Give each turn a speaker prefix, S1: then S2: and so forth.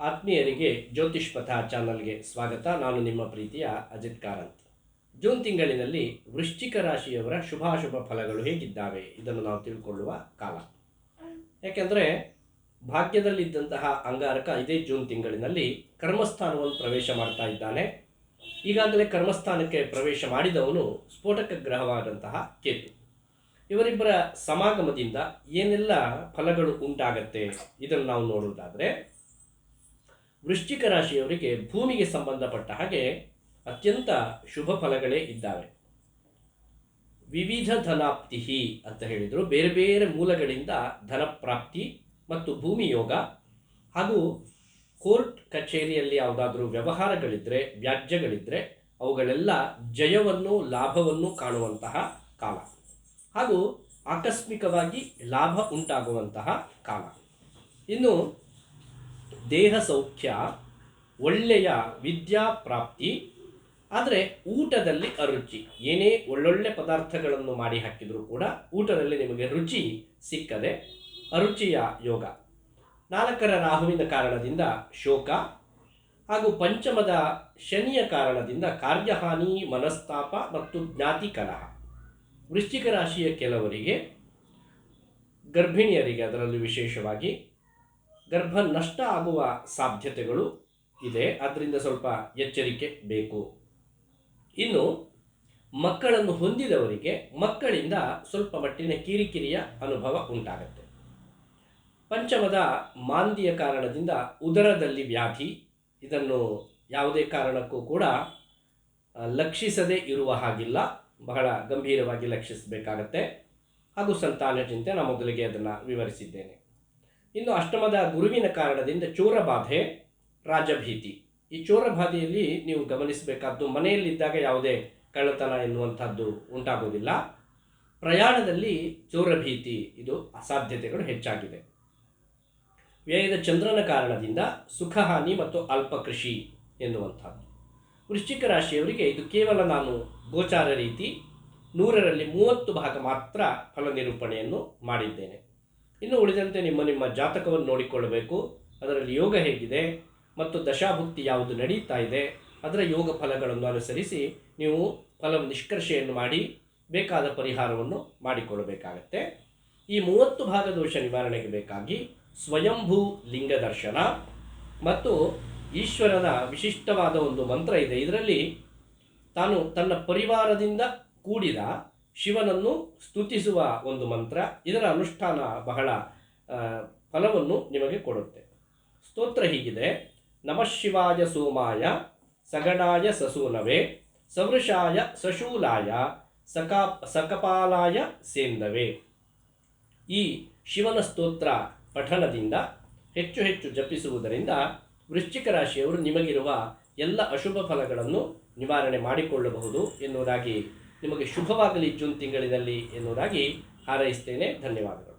S1: ಆತ್ಮೀಯರಿಗೆ ಜ್ಯೋತಿಷ್ ಪಥ ಚಾನಲ್ಗೆ ಸ್ವಾಗತ. ನಾನು ನಿಮ್ಮ ಪ್ರೀತಿಯ ಅಜಿತ್ ಕಾರಂತ್. ಜೂನ್ ತಿಂಗಳಿನಲ್ಲಿ ವೃಶ್ಚಿಕ ರಾಶಿಯವರ ಶುಭಾಶುಭ ಫಲಗಳು ಹೇಗಿದ್ದಾವೆ ಇದನ್ನು ನಾವು ತಿಳ್ಕೊಳ್ಳುವ ಕಾಲ. ಯಾಕೆಂದರೆ ಭಾಗ್ಯದಲ್ಲಿದ್ದಂತಹ ಅಂಗಾರಕ ಇದೇ ಜೂನ್ ತಿಂಗಳಿನಲ್ಲಿ ಕರ್ಮಸ್ಥಾನವನ್ನು ಪ್ರವೇಶ ಮಾಡ್ತಾ ಇದ್ದಾನೆ. ಈಗಾಗಲೇ ಕರ್ಮಸ್ಥಾನಕ್ಕೆ ಪ್ರವೇಶ ಮಾಡಿದವನು ಸ್ಫೋಟಕ ಗ್ರಹವಾದಂತಹ ಕೇತು. ಇವರಿಬ್ಬರ ಸಮಾಗಮದಿಂದ ಏನೆಲ್ಲ ಫಲಗಳು ಉಂಟಾಗತ್ತೆ ಇದನ್ನು ನಾವು ನೋಡುವುದಾದರೆ ವೃಶ್ಚಿಕ ರಾಶಿಯವರಿಗೆ ಭೂಮಿಗೆ ಸಂಬಂಧಪಟ್ಟ ಹಾಗೆ ಅತ್ಯಂತ ಶುಭ ಫಲಗಳೇ ಇದ್ದಾವೆ. ವಿವಿಧ ಧನಾಪ್ತಿ ಅಂತ ಹೇಳಿದರು. ಬೇರೆ ಬೇರೆ ಮೂಲಗಳಿಂದ ಧನಪ್ರಾಪ್ತಿ ಮತ್ತು ಭೂಮಿ ಯೋಗ ಹಾಗೂ ಕೋರ್ಟ್ ಕಚೇರಿಯಲ್ಲಿ ಯಾವುದಾದ್ರೂ ವ್ಯವಹಾರಗಳಿದ್ದರೆ ವ್ಯಾಜ್ಯಗಳಿದ್ದರೆ ಅವುಗಳೆಲ್ಲ ಜಯವನ್ನು ಲಾಭವನ್ನು ಕಾಣುವಂತಹ ಕಾಲ ಹಾಗೂ ಆಕಸ್ಮಿಕವಾಗಿ ಲಾಭ ಉಂಟಾಗುವಂತಹ ಕಾಲ. ಇನ್ನು ದೇಹ ಸೌಖ್ಯ ಒಳ್ಳೆಯ ವಿದ್ಯಾ ಪ್ರಾಪ್ತಿ, ಆದರೆ ಊಟದಲ್ಲಿ ಅರುಚಿ. ಏನೇ ಒಳ್ಳೊಳ್ಳೆ ಪದಾರ್ಥಗಳನ್ನು ಮಾಡಿ ಹಾಕಿದರೂ ಕೂಡ ಊಟದಲ್ಲಿ ನಿಮಗೆ ರುಚಿ ಸಿಕ್ಕದೆ ಅರುಚಿಯ ಯೋಗ. ನಾಲ್ಕರ ರಾಹುವಿನ ಕಾರಣದಿಂದ ಶೋಕ ಹಾಗೂ ಪಂಚಮದ ಶನಿಯ ಕಾರಣದಿಂದ ಕಾರ್ಯಹಾನಿ, ಮನಸ್ತಾಪ ಮತ್ತು ಜ್ಞಾತಿ ಕಲಹ. ವೃಶ್ಚಿಕ ರಾಶಿಯ ಕೆಲವರಿಗೆ ಗರ್ಭಿಣಿಯರಿಗೆ ಅದರಲ್ಲಿ ವಿಶೇಷವಾಗಿ ಗರ್ಭ ನಷ್ಟ ಆಗುವ ಸಾಧ್ಯತೆಗಳು ಇದೆ. ಅದರಿಂದ ಸ್ವಲ್ಪ ಎಚ್ಚರಿಕೆ ಬೇಕು. ಇನ್ನು ಮಕ್ಕಳನ್ನು ಹೊಂದಿದವರಿಗೆ ಮಕ್ಕಳಿಂದ ಸ್ವಲ್ಪ ಮಟ್ಟಿನ ಕಿರಿಕಿರಿಯ ಅನುಭವ ಉಂಟಾಗುತ್ತೆ. ಪಂಚಮದ ಮಾಂದಿಯ ಕಾರಣದಿಂದ ಉದರದಲ್ಲಿ ವ್ಯಾಧಿ, ಇದನ್ನು ಯಾವುದೇ ಕಾರಣಕ್ಕೂ ಕೂಡ ಲಕ್ಷಿಸದೆ ಇರುವ ಹಾಗಿಲ್ಲ. ಬಹಳ ಗಂಭೀರವಾಗಿ ಲಕ್ಷಿಸಬೇಕಾಗತ್ತೆ. ಹಾಗೂ ಸಂತಾನ ಚಿಂತೆ ನಾನು ಮೊದಲಿಗೆ ಅದನ್ನು ವಿವರಿಸಿದ್ದೇನೆ. ಇನ್ನು ಅಷ್ಟಮದ ಗುರುವಿನ ಕಾರಣದಿಂದ ಚೋರಬಾಧೆ, ರಾಜಭೀತಿ. ಈ ಚೋರಬಾಧೆಯಲ್ಲಿ ನೀವು ಗಮನಿಸಬೇಕಾದ್ದು ಮನೆಯಲ್ಲಿದ್ದಾಗ ಯಾವುದೇ ಕಳ್ಳತನ ಎನ್ನುವಂಥದ್ದು ಉಂಟಾಗುವುದಿಲ್ಲ. ಪ್ರಯಾಣದಲ್ಲಿ ಚೋರಭೀತಿ ಇದು ಅಸಾಧ್ಯತೆಗಳು ಹೆಚ್ಚಾಗಿದೆ. ವ್ಯಯದ ಚಂದ್ರನ ಕಾರಣದಿಂದ ಸುಖಹಾನಿ ಮತ್ತು ಅಲ್ಪ ಕೃಷಿ ಎನ್ನುವಂಥದ್ದು. ವೃಶ್ಚಿಕ ರಾಶಿಯವರಿಗೆ ಇದು ಕೇವಲ ನಾನು ಗೋಚಾರ ರೀತಿ ನೂರರಲ್ಲಿ ಮೂವತ್ತು ಭಾಗ ಮಾತ್ರ ಫಲ ನಿರೂಪಣೆಯನ್ನು ಮಾಡಿದ್ದೇನೆ. ಇನ್ನು ಉಳಿದಂತೆ ನಿಮ್ಮ ನಿಮ್ಮ ಜಾತಕವನ್ನು ನೋಡಿಕೊಳ್ಳಬೇಕು. ಅದರಲ್ಲಿ ಯೋಗ ಹೇಗಿದೆ ಮತ್ತು ದಶಾಭುಕ್ತಿ ಯಾವುದು ನಡೀತಾ ಇದೆ, ಅದರ ಯೋಗ ಫಲಗಳನ್ನು ಅನುಸರಿಸಿ ನೀವು ಫಲ ನಿಷ್ಕರ್ಷೆಯನ್ನು ಮಾಡಿ ಬೇಕಾದ ಪರಿಹಾರವನ್ನು ಮಾಡಿಕೊಳ್ಳಬೇಕಾಗತ್ತೆ. ಈ ಮೂವತ್ತು ಭಾಗ ದೋಷ ನಿವಾರಣೆಗೆ ಬೇಕಾಗಿ ಸ್ವಯಂಭೂ ಲಿಂಗ ದರ್ಶನ ಮತ್ತು ಈಶ್ವರನ ವಿಶಿಷ್ಟವಾದ ಒಂದು ಮಂತ್ರ ಇದೆ. ಇದರಲ್ಲಿ ತಾನು ತನ್ನ ಪರಿವಾರದಿಂದ ಕೂಡಿದ ಶಿವನನ್ನು ಸ್ತುತಿಸುವ ಒಂದು ಮಂತ್ರ, ಇದರ ಅನುಷ್ಠಾನ ಬಹಳ ಫಲವನ್ನು ನಿಮಗೆ ಕೊಡುತ್ತೆ. ಸ್ತೋತ್ರ ಹೀಗಿದೆ, ನಮಃ ಶಿವಾಯ ಸೋಮಾಯ, ಸಗಣಾಯ ಸಸೂನವೇ, ಸವೃಷಾಯ ಸಶೂಲಾಯ, ಸಕಾ, ಸಕಪಾಲಾಯ ಸೇಂದವೇ. ಈ ಶಿವನ ಸ್ತೋತ್ರ ಪಠನದಿಂದ ಹೆಚ್ಚು ಹೆಚ್ಚು ಜಪಿಸುವುದರಿಂದ ವೃಶ್ಚಿಕ ರಾಶಿಯವರು ನಿಮಗಿರುವ ಎಲ್ಲ ಅಶುಭ ಫಲಗಳನ್ನು ನಿವಾರಣೆ ಮಾಡಿಕೊಳ್ಳಬಹುದು ಎನ್ನುವುದಾಗಿ ನಿಮಗೆ ಶುಭವಾಗಲಿ ಜೂನ್ ತಿಂಗಳಿನಲ್ಲಿ ಎನ್ನುವುದಾಗಿ ಹಾರೈಸ್ತೇನೆ. ಧನ್ಯವಾದಗಳು.